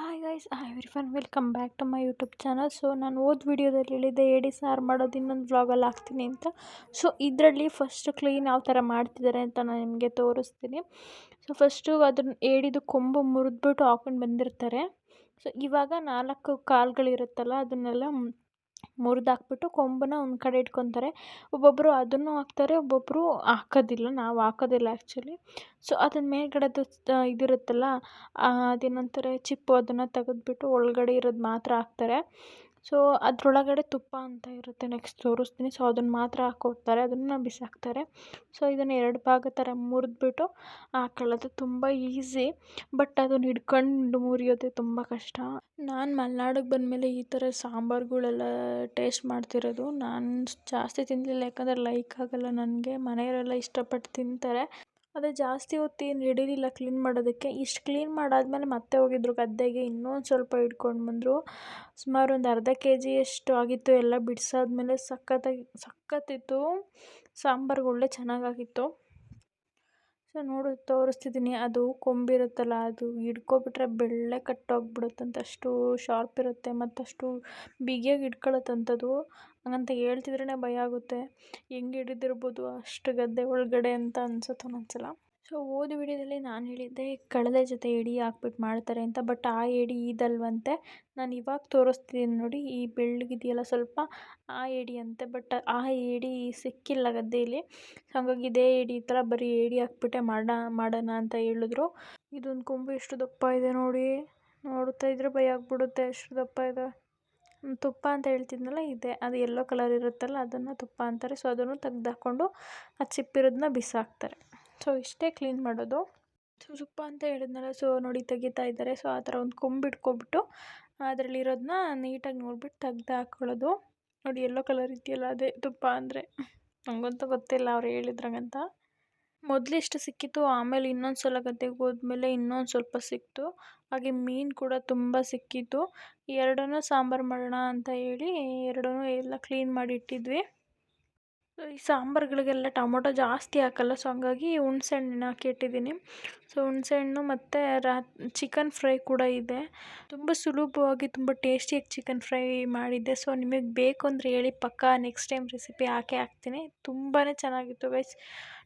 Hi guys I very fun welcome back to my YouTube channel so ನಾನು ಓದ್ ವಿಡಿಯೋದಲ್ಲಿ ಹೇಳಿದ್ದೆ, ಏಡಿ ಸಾರು ಮಾಡೋದು ಇನ್ನೊಂದು ವ್ಲಾಗಲ್ಲಿ ಹಾಕ್ತೀನಿ ಅಂತ. ಸೊ ಇದರಲ್ಲಿ ಫಸ್ಟು ಕ್ಲೀನ್ ಯಾವ ಥರ ಮಾಡ್ತಿದ್ದಾರೆ ಅಂತ ನಾನು ನಿಮಗೆ ತೋರಿಸ್ತೀನಿ. ಸೊ ಫಸ್ಟು ಅದನ್ನ ಏಡಿದು ಕೊಂಬು ಮುರಿದ್ಬಿಟ್ಟು ಹಾಕೊಂಡು ಬಂದಿರ್ತಾರೆ. ಸೊ ಇವಾಗ ನಾಲ್ಕು ಕಾಲುಗಳಿರುತ್ತಲ್ಲ, ಅದನ್ನೆಲ್ಲ ಮುರಿದಾಕ್ಬಿಟ್ಟು ಕೊಂಬನ್ನು ಒಂದು ಕಡೆ ಇಟ್ಕೊತಾರೆ. ಒಬ್ಬೊಬ್ಬರು ಅದನ್ನು ಹಾಕ್ತಾರೆ ಒಬ್ಬೊಬ್ಬರು ಹಾಕೋದಿಲ್ಲ. ನಾವು ಹಾಕೋದಿಲ್ಲ ಆ್ಯಕ್ಚುಲಿ ಸೊ ಅದನ್ನ ಮೇಲ್ಗಡೆದು ಇದಿರುತ್ತಲ್ಲ ಅದೇನಂತಾರೆ, ಚಿಪ್ಪು ಅದನ್ನು ತೆಗೆದ್ಬಿಟ್ಟು ಒಳಗಡೆ ಇರೋದು ಮಾತ್ರ ಹಾಕ್ತಾರೆ. ಸೊ, ಅದರೊಳಗಡೆ ತುಪ್ಪ ಅಂತ ಇರುತ್ತೆ ನೆಕ್ಸ್ಟ್ ತೋರಿಸ್ತೀನಿ. ಸೊ ಅದನ್ನು ಮಾತ್ರ ಹಾಕ್ಕೊಡ್ತಾರೆ ಅದನ್ನು ಬಿಸಾಕ್ತಾರೆ ಸೊ ಇದನ್ನು ಎರಡು ಭಾಗ ಥರ ಮುರಿದ್ಬಿಟ್ಟು ಹಾಕೊಳ್ಳೋದು ತುಂಬ ಈಸಿ ಬಟ್ ಅದನ್ನು ಹಿಡ್ಕೊಂಡು ಮುರಿಯೋದೇ ತುಂಬ ಕಷ್ಟ. ನಾನು ಮಲೆನಾಡಿಗೆ ಬಂದಮೇಲೆ ಈ ಥರ ಸಾಂಬಾರುಗಳೆಲ್ಲ ಟೇಸ್ಟ್ ಮಾಡ್ತಿರೋದು. ನಾನು ಜಾಸ್ತಿ ತಿನ್ನಲಿಲ್ಲ ಯಾಕಂದರೆ ಲೈಕ್ ಆಗೋಲ್ಲ ನನಗೆ ಮನೆಯವರೆಲ್ಲ ಇಷ್ಟಪಟ್ಟು ತಿಂತಾರೆ. ಅದೇ ಜಾಸ್ತಿ ಹೊತ್ತು ಏನು ಹಿಡಿಲಿಲ್ಲ ಕ್ಲೀನ್ ಮಾಡೋದಕ್ಕೆ. ಇಷ್ಟು ಕ್ಲೀನ್ ಮಾಡಾದಮೇಲೆ ಮತ್ತೆ ಹೋಗಿದ್ರು ಗದ್ದೆಗೆ. ಇನ್ನೊಂದು ಸ್ವಲ್ಪ ಹಿಡ್ಕೊಂಡು ಬಂದರು. ಸುಮಾರು ಒಂದು ಅರ್ಧ ಕೆ ಜಿಯಷ್ಟು ಆಗಿತ್ತು. ಎಲ್ಲ ಬಿಡಿಸಾದ್ಮೇಲೆ ಸಖತ್ತಾಗಿ, ಸಖತ್ತಿತ್ತು. ಸಾಂಬಾರು ಒಳ್ಳೆ ಚೆನ್ನಾಗಾಗಿತ್ತು. ಸೊ ನೋಡು ತೋರಿಸ್ತಿದ್ದೀನಿ ಅದು ಕೊಂಬಿರುತ್ತಲ್ಲ ಅದು ಹಿಡ್ಕೊಬಿಟ್ರೆ ಬೆಳ್ಳೆ ಕಟ್ಟೋಗ್ಬಿಡುತ್ತಂತೆ. ಅಷ್ಟು ಶಾರ್ಪ್ ಇರುತ್ತೆ ಮತ್ತು ಅಷ್ಟು ಬಿಗಿಯಾಗಿ ಹಿಡ್ಕೊಳತ್ತಂತದು. ಹಂಗಂತ ಹೇಳ್ತಿದ್ರೇ ಭಯ ಆಗುತ್ತೆ. ಹೆಂಗೆ ಹಿಡಿದಿರ್ಬೋದು ಅಷ್ಟು ಗದ್ದೆ ಒಳಗಡೆ ಅಂತ ಅನ್ಸುತ್ತೆ ಒಂದೊಂದು ಸಲ ಸೊ ಹೋದ ವಿಡಿಯೋದಲ್ಲಿ ನಾನು ಹೇಳಿದ್ದೆ ಕಳೆದೆ ಜೊತೆ ಎಡಿ ಹಾಕ್ಬಿಟ್ಟು ಮಾಡ್ತಾರೆ ಅಂತ ಬಟ್ ಆ ಎಡಿ ಇದಲ್ವಂತೆ ನಾನು ಇವಾಗ ತೋರಿಸ್ತಿದ್ದೀನಿ ನೋಡಿ, ಈ ಬೆಳ್ಳಗಿದೆಯಲ್ಲ ಸ್ವಲ್ಪ ಆ ಎಡಿ ಅಂತೆ ಬಟ್ ಆ ಎಡಿ ಸಿಕ್ಕಿಲ್ಲ ಗದ್ದೆಯಲ್ಲಿ ಹಂಗಾಗಿ ಇದೇ ಎಡಿ ಈ ಥರ ಬರೀ ಎಡಿ ಹಾಕ್ಬಿಟ್ಟೆ ಮಾಡ, ಮಾಡೋಣ ಅಂತ ಹೇಳಿದ್ರು. ಇದೊಂದು ಕೊಂಬು ಎಷ್ಟು ದಪ್ಪ ಇದೆ ನೋಡಿ. ನೋಡ್ತಾ ಇದ್ರೆ ಭಯ ಆಗ್ಬಿಡುತ್ತೆ, ಎಷ್ಟು ದಪ್ಪ ಇದೆ. ತುಪ್ಪ ಅಂತ ಹೇಳ್ತಿದ್ನಲ್ಲ, ಇದೆ. ಅದು ಯೆಲ್ಲೋ ಕಲರ್ ಇರುತ್ತಲ್ಲ, ಅದನ್ನು ತುಪ್ಪ ಅಂತಾರೆ. ಸೊ ಅದನ್ನು ತೆಗ್ದು ಹಾಕ್ಕೊಂಡು ಆ ಚಿಪ್ಪಿರೋದನ್ನ ಬಿಸಾಕ್ತಾರೆ. ಸೊ ಇಷ್ಟೇ ಕ್ಲೀನ್ ಮಾಡೋದು. ಸೊ ತುಪ್ಪ ಅಂತ ಹೇಳಿದ್ನಲ್ಲ ಸೊ ನೋಡಿ ತೆಗಿತಾ ಇದ್ದಾರೆ. ಸೊ ಆ ಥರ ಒಂದು ಕೊಂಬು ಇಟ್ಕೊಬಿಟ್ಟು ಅದರಲ್ಲಿರೋದನ್ನ ನೀಟಾಗಿ ನೋಡ್ಬಿಟ್ಟು ತೆಗ್ದು ಹಾಕ್ಕೊಳ್ಳೋದು ನೋಡಿ ಯೆಲ್ಲೋ ಕಲರ್ ಇದೆಯಲ್ಲ, ಅದೇ ತುಪ್ಪ ಅಂದರೆ. ನನಗಂತೂ ಗೊತ್ತಿಲ್ಲ ಅವ್ರು ಹೇಳಿದ್ರಾಗಂತ. ಮೊದಲಿಷ್ಟು ಸಿಕ್ಕಿತ್ತು, ಆಮೇಲೆ ಇನ್ನೊಂದು ಸಲ ಗದ್ದೆಗೆ ಹೋದ್ಮೇಲೆ ಇನ್ನೊಂದು ಸ್ವಲ್ಪ ಸಿಕ್ತು. ಹಾಗೆ ಮೀನು ಕೂಡ ತುಂಬ ಸಿಕ್ಕಿತ್ತು. ಎರಡನ್ನೂ ಸಾಂಬಾರು ಮಾಡೋಣ ಅಂತ ಹೇಳಿ ಎರಡನ್ನೂ ಎಲ್ಲ ಕ್ಲೀನ್ ಮಾಡಿ ಇಟ್ಟಿದ್ವಿ. ಈ ಸಾಂಬಾರುಗಳಿಗೆಲ್ಲ ಟೊಮೊಟೊ ಜಾಸ್ತಿ ಹಾಕಲ್ಲ ಸೊ ಹಂಗಾಗಿ ಹುಣ್ಸೆ ಹಣ್ಣು ಹಾಕಿ ಇಟ್ಟಿದ್ದೀನಿ. ಸೊ ಹುಣ್ಸೆಹಣ್ಣು ಮತ್ತು ರಾ ಚಿಕನ್ ಫ್ರೈ ಕೂಡ ಇದೆ. ತುಂಬ ಸುಲಭವಾಗಿ, ತುಂಬ ಟೇಸ್ಟಿಯಾಗಿ ಚಿಕನ್ ಫ್ರೈ ಮಾಡಿದ್ದೆ. ಸೊ ನಿಮಗೆ ಬೇಕು ಅಂದರೆ ಹೇಳಿ ಪಕ್ಕ ನೆಕ್ಸ್ಟ್ ಟೈಮ್ ರೆಸಿಪಿ ಹಾಕೇ ಹಾಕ್ತೀನಿ. ತುಂಬಾ ಚೆನ್ನಾಗಿತ್ತು ಗೈಸ್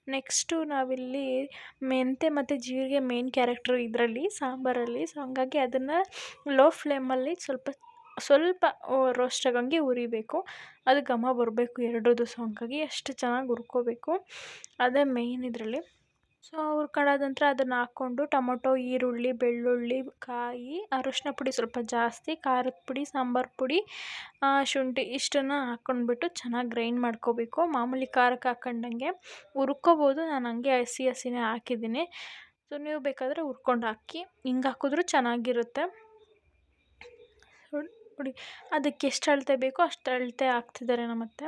ನೆಕ್ಸ್ಟು ನಾವಿಲ್ಲಿ ಮೆಂತೆ ಮತ್ತು ಜೀರಿಗೆ ಮೇನ್ ಕ್ಯಾರೆಕ್ಟ್ರು ಇದರಲ್ಲಿ, ಸಾಂಬಾರಲ್ಲಿ. ಸೊ ಹಂಗಾಗಿ ಅದನ್ನು ಲೋ ಫ್ಲೇಮಲ್ಲಿ ಸ್ವಲ್ಪ ಸ್ವಲ್ಪ ರೋಸ್ಟ್ ಆಗಂಗೆ ಹುರಿಬೇಕು. ಅದು ಘಮ ಬರಬೇಕು ಎರಡರದ್ದು ಸೊ ಹಂಗಾಗಿ ಅಷ್ಟು ಚೆನ್ನಾಗಿ ಹುರ್ಕೋಬೇಕು. ಅದೇ ಮೇಯ್ನ್ ಇದರಲ್ಲಿ. ಸೊ ಹುರ್ಕೊಳ್ಳೋದ ನಂತರ ಅದನ್ನು ಹಾಕ್ಕೊಂಡು ಟೊಮೊಟೊ, ಈರುಳ್ಳಿ, ಬೆಳ್ಳುಳ್ಳಿ, ಕಾಯಿ, ಅರಶಿನ ಪುಡಿ ಸ್ವಲ್ಪ ಜಾಸ್ತಿ, ಖಾರದ ಪುಡಿ, ಸಾಂಬಾರು ಪುಡಿ ಶುಂಠಿ ಇಷ್ಟನ್ನು ಹಾಕ್ಕೊಂಡ್ಬಿಟ್ಟು ಚೆನ್ನಾಗಿ ಗ್ರೈಂಡ್ ಮಾಡ್ಕೋಬೇಕು. ಮಾಮೂಲಿ ಖಾರಕ್ಕೆ ಹಾಕೊಂಡಂಗೆ ಹುರ್ಕೋಬೋದು. ನಾನು ಹಂಗೆ ಹಸಿ ಹಸಿನೇ ಹಾಕಿದ್ದೀನಿ. ಸೊ ನೀವು ಬೇಕಾದರೆ ಹುರ್ಕೊಂಡು ಹಾಕಿ, ಹಿಂಗೆ ಹಾಕಿದ್ರೂ ಚೆನ್ನಾಗಿರುತ್ತೆ. ನೋಡಿ ಅದಕ್ಕೆ ಎಷ್ಟು ಅಳತೆ ಬೇಕೋ ಅಷ್ಟು ಅಳತೆ ಹಾಕ್ತಿದ್ದಾರೆ ನಮ್ಮತ್ತೆ.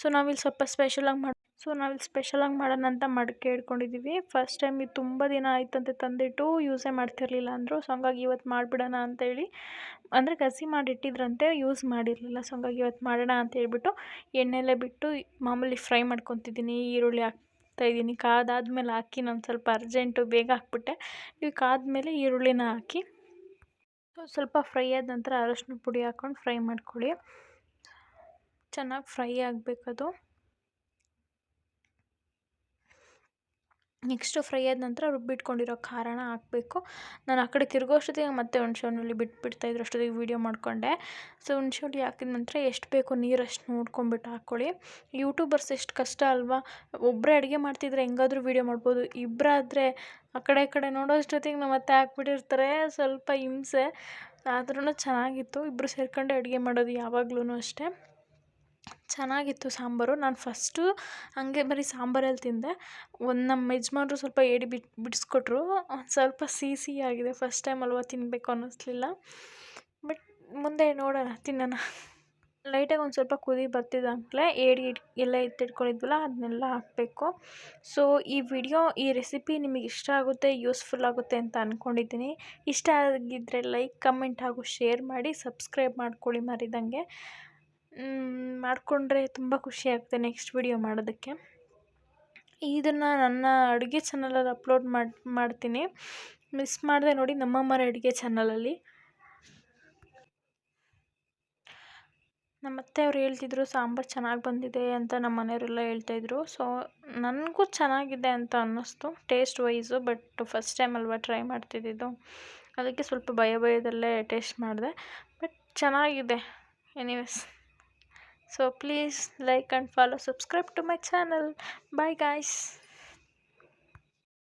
ಸೊ ನಾವಿಲ್ಲಿ ಸ್ವಲ್ಪ ಸ್ಪೆಷಲಾಗಿ ಮಾಡಿ ಸೊ, ನಾವಿಲ್ಲಿ ಸ್ಪೆಷಲಾಗಿ ಮಾಡೋಣ ಅಂತ ಮಡಿಕೆ ಇಟ್ಕೊಂಡಿದ್ದೀವಿ ಫಸ್ಟ್ ಟೈಮ್ ಇದು ತುಂಬ ದಿನ ಆಯ್ತಂತೆ ತಂದಿಟ್ಟು ಯೂಸೇ ಮಾಡ್ತಿರ್ಲಿಲ್ಲ ಅಂದರು. ಸೊ ಹಂಗಾಗಿ ಇವತ್ತು ಮಾಡಿಬಿಡೋಣ ಅಂತೇಳಿ. ಅಂದರೆ ಕಸಿ ಮಾಡಿಟ್ಟಿದ್ರಂತೆ ಯೂಸ್ ಮಾಡಿರಲಿಲ್ಲ. ಸೊ ಹಂಗಾಗಿ ಇವತ್ತು ಮಾಡೋಣ ಅಂತ ಹೇಳ್ಬಿಟ್ಟು ಎಣ್ಣೆಲೆ ಬಿಟ್ಟು ಮಾಮೂಲಿ ಫ್ರೈ ಮಾಡ್ಕೊತಿದ್ದೀನಿ. ಈರುಳ್ಳಿ ಹಾಕ್ತಾಯಿದ್ದೀನಿ ಕಾದಾದ್ಮೇಲೆ ಹಾಕಿ ನಾನು ಸ್ವಲ್ಪ ಅರ್ಜೆಂಟು ಬೇಗ ಹಾಕ್ಬಿಟ್ಟೆ. ನೀವು ಕಾದ್ಮೇಲೆ ಈರುಳ್ಳಿನ ಹಾಕಿ ಸ್ವಲ್ಪ ಫ್ರೈ ಆದ ನಂತರ ಅರಶಿನ ಪುಡಿ ಹಾಕ್ಕೊಂಡು ಫ್ರೈ ಮಾಡ್ಕೊಳ್ಳಿ. ಚೆನ್ನಾಗಿ ಫ್ರೈ ಆಗಬೇಕದು. ನೆಕ್ಸ್ಟು ಫ್ರೈ ಆದ ನಂತರ ರುಬ್ಬಿಟ್ಕೊಂಡಿರೋ ಖಾರನ ಹಾಕಬೇಕು. ನಾನು ಆ ಕಡೆ ತಿರುಗೋ ಅಷ್ಟೊತ್ತಿಗೆ ಮತ್ತೆ ಹುಣ್ಸೆ ಬಿಟ್ಬಿಡ್ತಾ ಬಿಟ್ಬಿಡ್ತಾಯಿದ್ರು ಅಷ್ಟೊತ್ತಿಗೆ ವೀಡಿಯೋ ಮಾಡಿಕೊಂಡೆ. ಸೊ ಹುಣ್ಸೆ ಹಾಕಿದ ನಂತರ ಎಷ್ಟು ಬೇಕು ನೀರು ಅಷ್ಟು ನೋಡ್ಕೊಂಬಿಟ್ಟು ಹಾಕ್ಕೊಳ್ಳಿ. ಯೂಟ್ಯೂಬರ್ಸ್ ಎಷ್ಟು ಕಷ್ಟ ಅಲ್ವಾ? ಒಬ್ಬರೇ ಅಡುಗೆ ಮಾಡ್ತಿದ್ರೆ ಹೆಂಗಾದ್ರೂ ವೀಡಿಯೋ ಮಾಡ್ಬೋದು. ಇಬ್ಬರಾದ್ರೆ ಆ ಕಡೆ ಈ ಕಡೆ ನೋಡೋ ಅಷ್ಟೊತ್ತಿಗೆ ನಮ್ಮ ಅತ್ತೆ ಹಾಕ್ಬಿಟ್ಟಿರ್ತಾರೆ, ಸ್ವಲ್ಪ ಹಿಂಸೆ. ಆದ್ರೂ ಚೆನ್ನಾಗಿತ್ತು. ಇಬ್ಬರು ಸೇರ್ಕೊಂಡೆ ಅಡುಗೆ ಮಾಡೋದು ಯಾವಾಗ್ಲೂ ಅಷ್ಟೇ. ಚೆನ್ನಾಗಿತ್ತು ಸಾಂಬಾರು. ನಾನು ಫಸ್ಟು ಹಂಗೆ ಬರೀ ಸಾಂಬಾರಲ್ಲಿ ತಿಂದೆ. ಒಂದು ನಮ್ಮ ಯಜಮಾನ್ರು ಸ್ವಲ್ಪ ಏಡಿ ಬಿಟ್ಟು ಬಿಡಿಸ್ಕೊಟ್ರು. ಒಂದು ಸ್ವಲ್ಪ ಸಿಹಿ ಆಗಿದೆ. ಫಸ್ಟ್ ಟೈಮ್ ಅಲ್ವಾ ತಿನ್ನಬೇಕು ಅನ್ನಿಸ್ಲಿಲ್ಲ. ಬಟ್ ಮುಂದೆ ನೋಡೋಣ, ತಿನ್ನೋಣ. ಲೈಟಾಗಿ ಒಂದು ಸ್ವಲ್ಪ ಕುದಿ ಬರ್ತಿದ್ದಾಗಲೇ ಏಡಿ ಎಲ್ಲ ಎತ್ತಿಟ್ಕೊಂಡಿದ್ವಲ್ಲ ಅದನ್ನೆಲ್ಲ ಹಾಕಬೇಕು. ಸೊ ಈ ವಿಡಿಯೋ ಈ ರೆಸಿಪಿ ನಿಮಗೆ ಇಷ್ಟ ಆಗುತ್ತೆ ಯೂಸ್ಫುಲ್ ಆಗುತ್ತೆ ಅಂತ ಅಂದ್ಕೊಂಡಿದ್ದೀನಿ ಇಷ್ಟ ಆಗಿದ್ದರೆ ಲೈಕ್ ಕಮೆಂಟ್ ಹಾಗೂ ಶೇರ್ ಮಾಡಿ ಸಬ್ಸ್ಕ್ರೈಬ್ ಮಾಡ್ಕೊಳ್ಳಿ ಮರಿದಂಗೆ. ಮಾಡಿಕೊಂಡ್ರೆ ತುಂಬ ಖುಷಿಯಾಗುತ್ತೆ ನೆಕ್ಸ್ಟ್ ವಿಡಿಯೋ ಮಾಡೋದಕ್ಕೆ. ಇದನ್ನು ನನ್ನ ಅಡುಗೆ ಚಾನಲಲ್ಲಿ ಅಪ್ಲೋಡ್ ಮಾಡಿ, ಮಾಡ್ತೀನಿ. ಮಿಸ್ ಮಾಡಿದೆ ನೋಡಿ ನಮ್ಮ ಮನೆ ಅಡುಗೆ ಚಾನಲಲ್ಲಿ ನಮ್ಮ ಅವ್ರು ಹೇಳ್ತಿದ್ರು, ಸಾಂಬಾರು ಚೆನ್ನಾಗಿ ಬಂದಿದೆ ಅಂತ ನಮ್ಮ ಮನೆಯವರೆಲ್ಲ ಹೇಳ್ತಾಯಿದ್ರು ಸೊ ನನಗೂ ಚೆನ್ನಾಗಿದೆ ಅಂತ ಅನ್ನಿಸ್ತು taste wise but first time ಅಲ್ವಾ ಟ್ರೈ ಮಾಡ್ತಿದ್ದಿದ್ದು. ಅದಕ್ಕೆ ಸ್ವಲ್ಪ ಭಯ ಭಯದಲ್ಲೇ ಟೇಸ್ಟ್ ಮಾಡಿದೆ. ಬಟ್ ಚೆನ್ನಾಗಿದೆ. Anyways So please like and follow, subscribe to my channel. Bye guys.